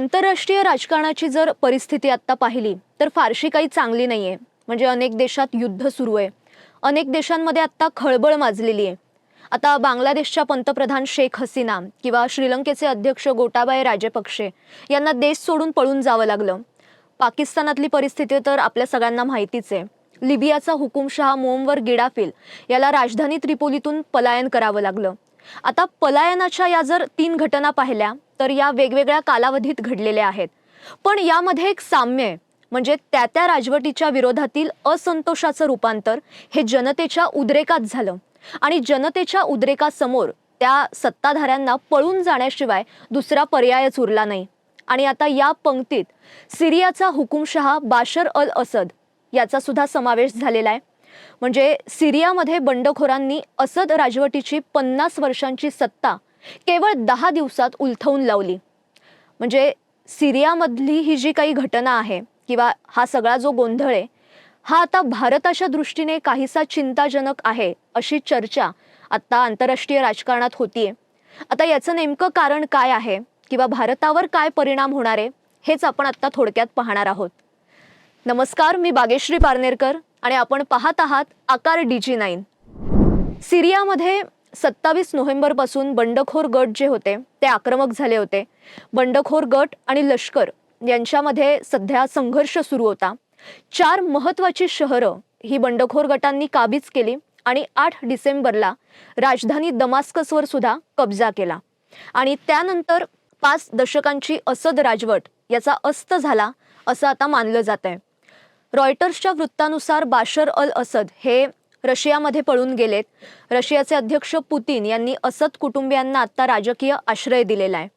आंतरराष्ट्रीय राजकारणाची जर परिस्थिती आत्ता पाहिली तर फारशी काही चांगली नाही आहे म्हणजे अनेक देशात युद्ध सुरू आहे. अनेक देशांमध्ये आत्ता खळबळ माजलेली आहे. आता बांगलादेशच्या पंतप्रधान शेख हसीना किंवा श्रीलंकेचे अध्यक्ष गोटाबाय राजपक्षे यांना देश सोडून पळून जावं लागलं. पाकिस्तानातली परिस्थिती तर आपल्या सगळ्यांना माहितीच आहे. लिबियाचा हुकुमशहा मोमवर गिडाफिल याला राजधानी त्रिपोलीतून पलायन करावं लागलं. आता पलायनाच्या या जर तीन घटना पाहिल्या तर या वेगवेगळ्या कालावधीत घडलेल्या आहेत. पण यामध्ये एक साम्य आहे. म्हणजे त्या त्या राजवटीच्या विरोधातील असंतोषाचं रूपांतर हे जनतेच्या उद्रेकात झालं. आणि जनतेच्या उद्रेकासमोर त्या सत्ताधाऱ्यांना पळून जाण्याशिवाय दुसरा पर्यायच उरला नाही. आणि आता या पंक्तीत सिरियाचा हुकुमशहा बाशर अल असद याचा सुद्धा समावेश झालेला आहे. म्हणजे सिरियामध्ये बंडखोरांनी असद राजवटीची पन्नास वर्षांची सत्ता केवळ दहा दिवसात उलथवून लावली. म्हणजे सिरियामधली ही जी काही घटना आहे किंवा हा सगळा जो गोंधळ आहे हा आता भारताच्या दृष्टीने काहीसा चिंताजनक आहे अशी चर्चा आत्ता आंतरराष्ट्रीय राजकारणात होतीये. आता याचं नेमकं कारण काय आहे किंवा भारतावर काय परिणाम होणार आहे हेच आपण आत्ता थोडक्यात पाहणार आहोत. नमस्कार मी बागेश्री पारनेरकर आणि आपण पाहत आहात आकार डी जी नाईन. सिरियामध्ये सत्तावीस नोव्हेंबरपासून बंडखोर गट जे होते ते आक्रमक झाले होते. बंडखोर गट आणि लष्कर यांच्यामध्ये सध्या संघर्ष सुरू होता. चार महत्वाची शहरं ही बंडखोर गटांनी काबीज केली आणि आठ डिसेंबरला राजधानी दमास्कसवर सुद्धा कब्जा केला. आणि त्यानंतर पाच दशकांची असद राजवट याचा अस्त झाला असं आता मानलं जात आहे रॉयटर्सच्या वृत्तानुसार बाशर अल असद हे रशियामध्ये पळून गेलेत. रशियाचे अध्यक्ष पुतीन यांनी असद कुटुंबियांना आता राजकीय आश्रय दिलेला आहे.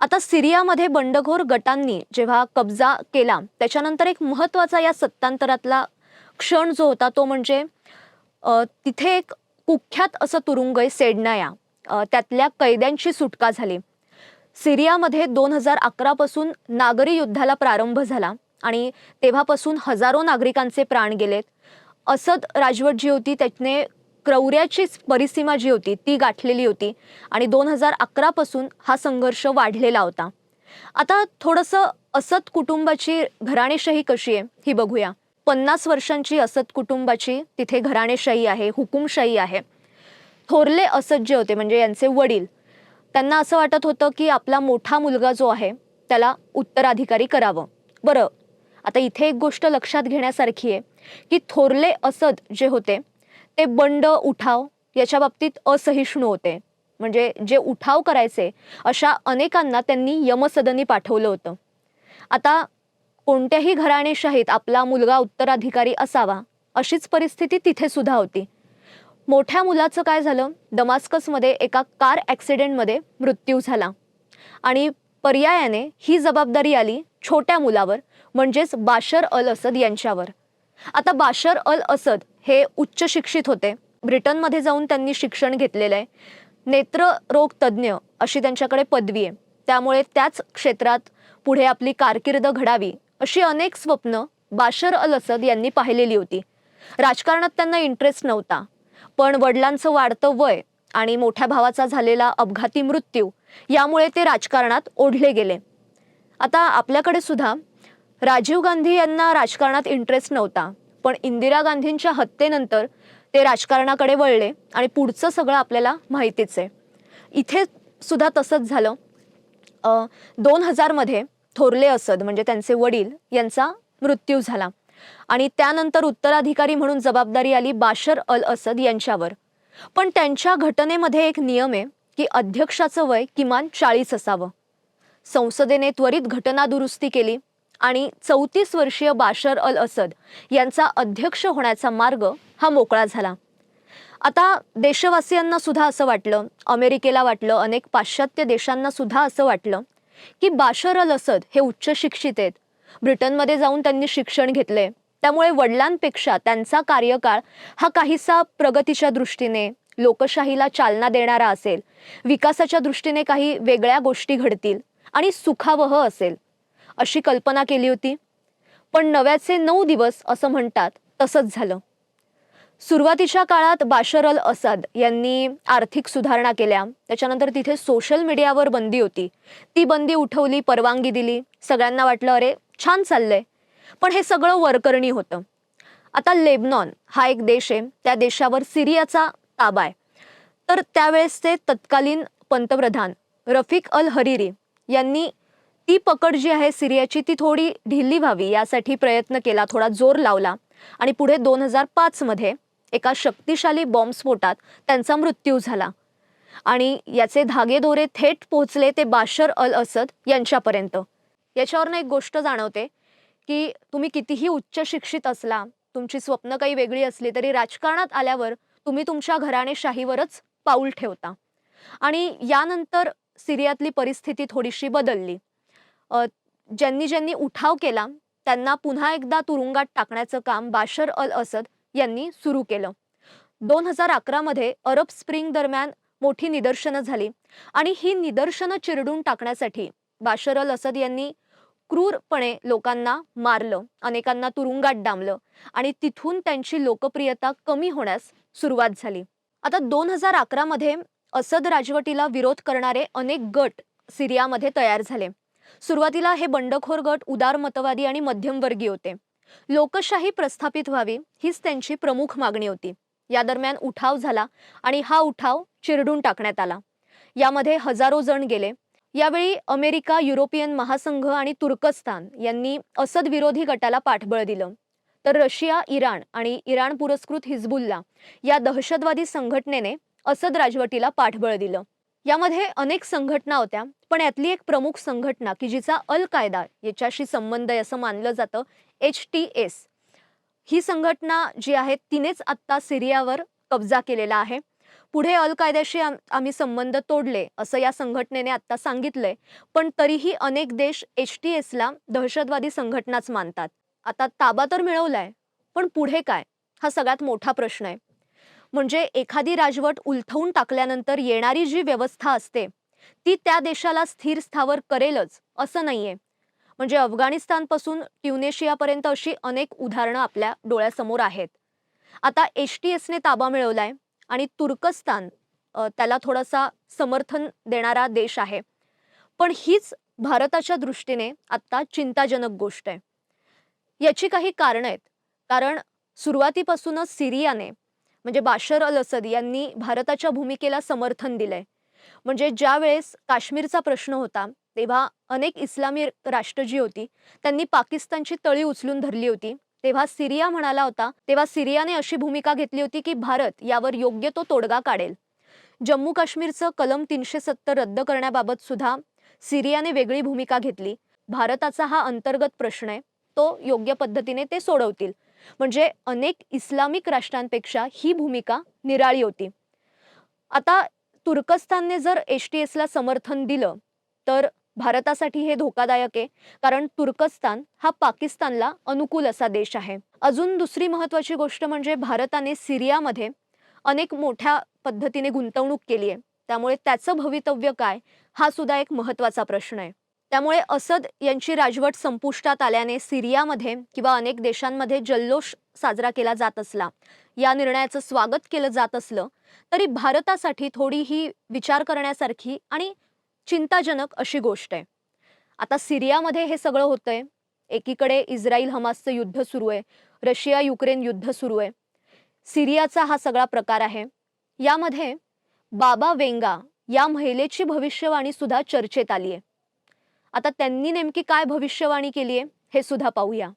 आता सिरियामध्ये बंडखोर गटांनी जेव्हा कब्जा केला त्याच्यानंतर एक महत्त्वाचा या सत्तांतरातला क्षण जो होता तो म्हणजे तिथे एक कुख्यात असं तुरुंग आहे सेडनाया त्यातल्या कैद्यांची सुटका झाली. सिरियामध्ये दोन हजार अकरापासून नागरी युद्धाला प्रारंभ झाला आणि तेव्हापासून हजारो नागरिकांचे प्राण गेलेत. असद राजवट जी होती त्याने क्रौऱ्याची परिसीमा जी होती ती गाठलेली होती आणि दोन हजार अकरापासून हा संघर्ष वाढलेला होता. आता थोडंसं असद कुटुंबाची घराणेशाही कशी आहे ही बघूया. पन्नास वर्षांची असत कुटुंबाची तिथे घराणेशाही आहे हुकुमशाही आहे. थोरले असद जे होते म्हणजे यांचे वडील त्यांना असं वाटत होतं की आपला मोठा मुलगा जो आहे त्याला उत्तराधिकारी करावं. बरं आता इथे एक गोष्ट लक्षात घेण्यासारखी आहे. की थोरले असद जे होते ते बंड उठाव याच्या बाबतीत असहिष्णू होते. म्हणजे जे उठाव करायचे अशा अनेकांना त्यांनी यमसदनी पाठवलं होतं. आता कोणत्याही घराणेशाहीत आपला मुलगा उत्तराधिकारी असावा अशीच परिस्थिती तिथे सुद्धा होती. मोठ्या मुलाचं काय झालं? दमास्कसमध्ये एका कार ॲक्सिडेंटमध्ये मृत्यू झाला. आणि पर्यायाने ही जबाबदारी आली छोट्या मुलावर म्हणजेच बाशर अल असद यांच्यावर. आता बाशर अल असद हे उच्च शिक्षित होते. ब्रिटनमध्ये जाऊन त्यांनी शिक्षण घेतलेलं आहे. नेत्ररोग तज्ज्ञ अशी त्यांच्याकडे पदवी आहे. त्यामुळे त्याच क्षेत्रात पुढे आपली कारकीर्द घडावी अशी अनेक स्वप्न बाशर अल असद यांनी पाहिलेली होती. राजकारणात त्यांना इंटरेस्ट नव्हता. पण वडिलांचं वाढतं वय आणि मोठ्या भावाचा झालेला अपघाती मृत्यू यामुळे ते राजकारणात ओढले गेले. आता आपल्याकडे सुद्धा राजीव गांधी यांना राजकारणात इंटरेस्ट नव्हता. पण इंदिरा गांधींच्या हत्येनंतर ते राजकारणाकडे वळले आणि पुढचं सगळं आपल्याला माहितीच आहे. इथे सुद्धा तसंच झालं. दोन हजारमध्ये थोरले असद म्हणजे त्यांचे वडील यांचा मृत्यू झाला. आणि त्यानंतर उत्तराधिकारी म्हणून जबाबदारी आली बाशर अल असद यांच्यावर. पण त्यांच्या घटनेमध्ये एक नियम आहे की अध्यक्षाचं वय किमान चाळीस असावं. संसदेने त्वरित घटना दुरुस्ती केली. आणि चौतीस वर्षीय बाशर अल असद यांचा अध्यक्ष होण्याचा मार्ग हा मोकळा झाला. आता देशवासियांना सुद्धा असं वाटलं अमेरिकेला वाटलं अनेक पाश्चात्य देशांना सुद्धा असं वाटलं की बाशर अल असद हे उच्च शिक्षित आहेत. ब्रिटनमध्ये जाऊन त्यांनी शिक्षण घेतले. त्यामुळे वडिलांपेक्षा त्यांचा कार्यकाळ हा काहीसा प्रगतीच्या दृष्टीने लोकशाहीला चालना देणारा असेल. विकासाच्या दृष्टीने काही वेगळ्या गोष्टी घडतील आणि सुखावह असेल. अशी कल्पना केली होती. पण नव्याचे नऊ दिवस असं म्हणतात तसंच झालं. सुरुवातीच्या काळात बाशर अल असद यांनी आर्थिक सुधारणा केल्या. त्याच्यानंतर तिथे सोशल मीडियावर बंदी होती. ती बंदी उठवली परवानगी दिली. सगळ्यांना वाटलं अरे छान चाललंय. पण हे सगळं वरकरणी होतं. आता लेबनॉन हा एक देश आहे. त्या देशावर सिरियाचा ताबा आहे. तर त्यावेळेसचे तत्कालीन पंतप्रधान रफिक अल हरिरी यांनी ती पकड जी आहे सिरियाची ती थोडी ढिल्ली व्हावी यासाठी प्रयत्न केला थोडा जोर लावला. आणि पुढे दोन हजार पाचमध्ये एका शक्तिशाली बॉम्बस्फोटात त्यांचा मृत्यू झाला. आणि याचे धागेदोरे थेट पोहोचले ते बाशर अल असद यांच्यापर्यंत. याच्यावरनं एक गोष्ट जाणवते की तुम्ही कितीही उच्च शिक्षित असला तुमची स्वप्न काही वेगळी असली तरी राजकारणात आल्यावर तुम्ही तुमच्या घराणेशाहीवरच पाऊल ठेवता. आणि यानंतर सिरियातली परिस्थिती थोडीशी बदलली. ज्यांनी ज्यांनी उठाव केला त्यांना पुन्हा एकदा तुरुंगात टाकण्याचं काम बाशर अल असद यांनी सुरू केलं. दोन हजार अकरामध्ये अरब स्प्रिंग दरम्यान मोठी निदर्शनं झाली आणि ही निदर्शनं चिरडून टाकण्यासाठी बाशर अल असद यांनी क्रूरपणे लोकांना मारलं अनेकांना तुरुंगात डांबलं आणि तिथून त्यांची लोकप्रियता कमी होण्यास सुरुवात झाली. आता दोन हजार अकरामध्ये असद राजवटीला विरोध करणारे अनेक गट सिरियामध्ये तयार झाले. सुरुवातीला हे बंडखोर गट उदारमतवादी आणि मध्यमवर्गीय होते. लोकशाही प्रस्थापित व्हावी हीच त्यांची प्रमुख मागणी होती. या दरम्यान उठाव झाला आणि हा उठाव चिरडून टाकण्यात आला. यामध्ये हजारो जण गेले. यावेळी अमेरिका युरोपियन महासंघ आणि तुर्कस्तान यांनी असद विरोधी गटाला पाठबळ दिलं. तर रशिया इराण आणि इराण पुरस्कृत हिजबुल्ला या दहशतवादी संघटनेने असद राजवटीला पाठबळ दिलं. यामध्ये अनेक संघटना होत्या पण यातली एक प्रमुख संघटना की जिचा अल कायदा याच्याशी संबंध आहे असं मानलं जातं एच टी एस. ही संघटना जी आहे तिनेच आत्ता सिरियावर कब्जा केलेला आहे. पुढे अल कायद्याशी आम्ही संबंध तोडले असं या संघटनेने आत्ता सांगितलंय पण तरीही अनेक देश एच टी एसला दहशतवादी संघटनाच मानतात. आता ताबा तर मिळवलाय पण पुढे काय? हा सगळ्यात मोठा प्रश्न आहे. म्हणजे एखादी राजवट उलथवून टाकल्यानंतर येणारी जी व्यवस्था असते ती त्या देशाला स्थिर स्थावर करेलच असं नाहीये. म्हणजे अफगाणिस्तानपासून ट्युनेशियापर्यंत अशी अनेक उदाहरणं आपल्या डोळ्यासमोर आहेत. आता एच टी एसने ताबा मिळवलाय आणि तुर्कस्तान त्याला थोडासा समर्थन देणारा देश आहे. पण हीच भारताच्या दृष्टीने आत्ता चिंताजनक गोष्ट आहे. याची काही कारणं आहेत. कारण सुरुवातीपासूनच सिरियाने म्हणजे बाशर अल असद यांनी भारताच्या भूमिकेला समर्थन दिलंय. म्हणजे ज्या वेळेस काश्मीरचा प्रश्न होता तेव्हा अनेक इस्लामी राष्ट्र जी होती त्यांनी पाकिस्तानची तळी उचलून धरली होती. तेव्हा सिरिया म्हणाला होता तेव्हा सिरियाने अशी भूमिका घेतली होती की भारत यावर योग्य तो तोडगा काढेल. जम्मू काश्मीरचं कलम तीनशे सत्तर रद्द करण्याबाबत सुद्धा सिरियाने वेगळी भूमिका घेतली. भारताचा हा अंतर्गत प्रश्न आहे. तो योग्य पद्धतीने ते सोडवतील. म्हणजे अनेक इस्लामिक राष्ट्रांपेक्षा ही भूमिका निराळी होती. आता तुर्कस्तानने जर एस टी एसला समर्थन दिलं तर भारतासाठी हे धोकादायक आहे कारण तुर्कस्तान हा पाकिस्तानला अनुकूल असा देश आहे. अजून दुसरी महत्त्वाची गोष्ट म्हणजे भारताने सिरियामध्ये अनेक मोठ्या पद्धतीने गुंतवणूक केली आहे. त्यामुळे त्याचं भवितव्य काय हा सुद्धा एक महत्त्वाचा प्रश्न आहे. त्यामुळे असद यांची राजवट संपुष्टात आल्याने सिरियामध्ये किंवा अनेक देशांमध्ये जल्लोष साजरा केला जात असला. या निर्णयाचं स्वागत केलं जात असलं तरी भारतासाठी थोडी ही विचार करण्यासारखी आणि चिंताजनक अशी गोष्ट आहे. आता सिरियामध्ये हे सगळं होतंय. एकीकडे इस्रायल हमासचं युद्ध सुरू आहे. रशिया युक्रेन युद्ध सुरू आहे. सिरियाचा हा सगळा प्रकार आहे. यामध्ये बाबा वेंगा या महिलेची भविष्यवाणी सुद्धा चर्चेत आली आहे आता त्यांनी नेमकी काय भविष्यवाणी केली आहे हे सुद्धा पाहूया.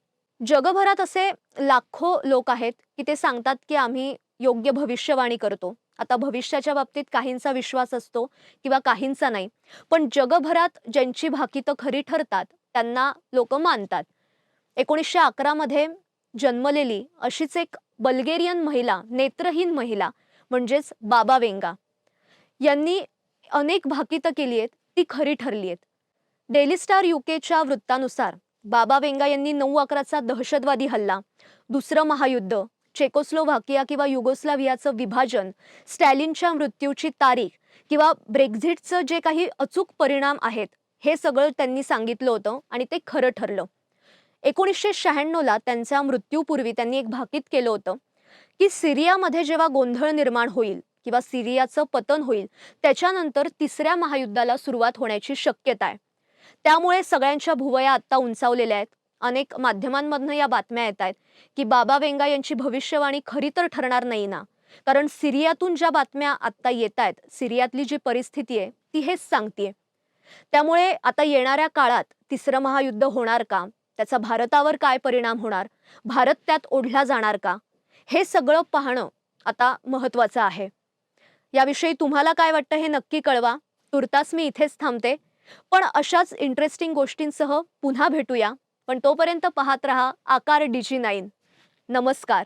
जगभरात असे लाखो लोक आहेत की ते सांगतात की आम्ही योग्य भविष्यवाणी करतो. आता भविष्याच्या बाबतीत काहींचा विश्वास असतो किंवा काहींचा नाही. पण जगभरात ज्यांची भाकितं खरी ठरतात त्यांना लोक मानतात. एकोणीसशे अकरामध्ये जन्मलेली अशीच एक बल्गेरियन महिला नेत्रहीन महिला म्हणजेच बाबा वेंगा. यांनी अनेक भाकितं केली आहेत ती खरी ठरली आहेत. डेली स्टार युकेच्या वृत्तानुसार बाबा वेंगा यांनी नऊ अकराचा दहशतवादी हल्ला दुसरं महायुद्ध चेकोस्लोव्हाकिया किंवा युगोस्लाव्हियाचं विभाजन स्टॅलिनच्या मृत्यूची तारीख किंवा ब्रेक्झिटचं जे काही अचूक परिणाम आहेत हे सगळं त्यांनी सांगितलं होतं आणि ते खरं ठरलं. एकोणीसशे शहाण्णवला त्यांच्या मृत्यूपूर्वी त्यांनी एक भाकीत केलं होतं की सिरियामध्ये जेव्हा गोंधळ निर्माण होईल किंवा सिरियाचं पतन होईल त्याच्यानंतर तिसऱ्या महायुद्धाला सुरुवात होण्याची शक्यता आहे. त्यामुळे सगळ्यांच्या भुवया आत्ता उंचावलेल्या आहेत. अनेक माध्यमांमधनं या बातम्या येत आहेत की बाबा वेंगा यांची भविष्यवाणी खरी तर ठरणार नाही ना? कारण सिरियातून ज्या बातम्या आत्ता येत आहेत सिरियातली जी परिस्थिती आहे ती हेच सांगतेय. त्यामुळे आता येणाऱ्या काळात तिसरं महायुद्ध होणार का? त्याचा भारतावर काय परिणाम होणार? भारत त्यात ओढला जाणार का? हे सगळं पाहणं आता महत्त्वाचं आहे. याविषयी तुम्हाला काय वाटतं हे नक्की कळवा. तुर्तास मी इथेच थांबते. पण अशाच इंटरेस्टिंग गोष्टींसह पुन्हा भेटूया. पण तोपर्यंत पाहत रहा आकार डीजी नाईन नमस्कार.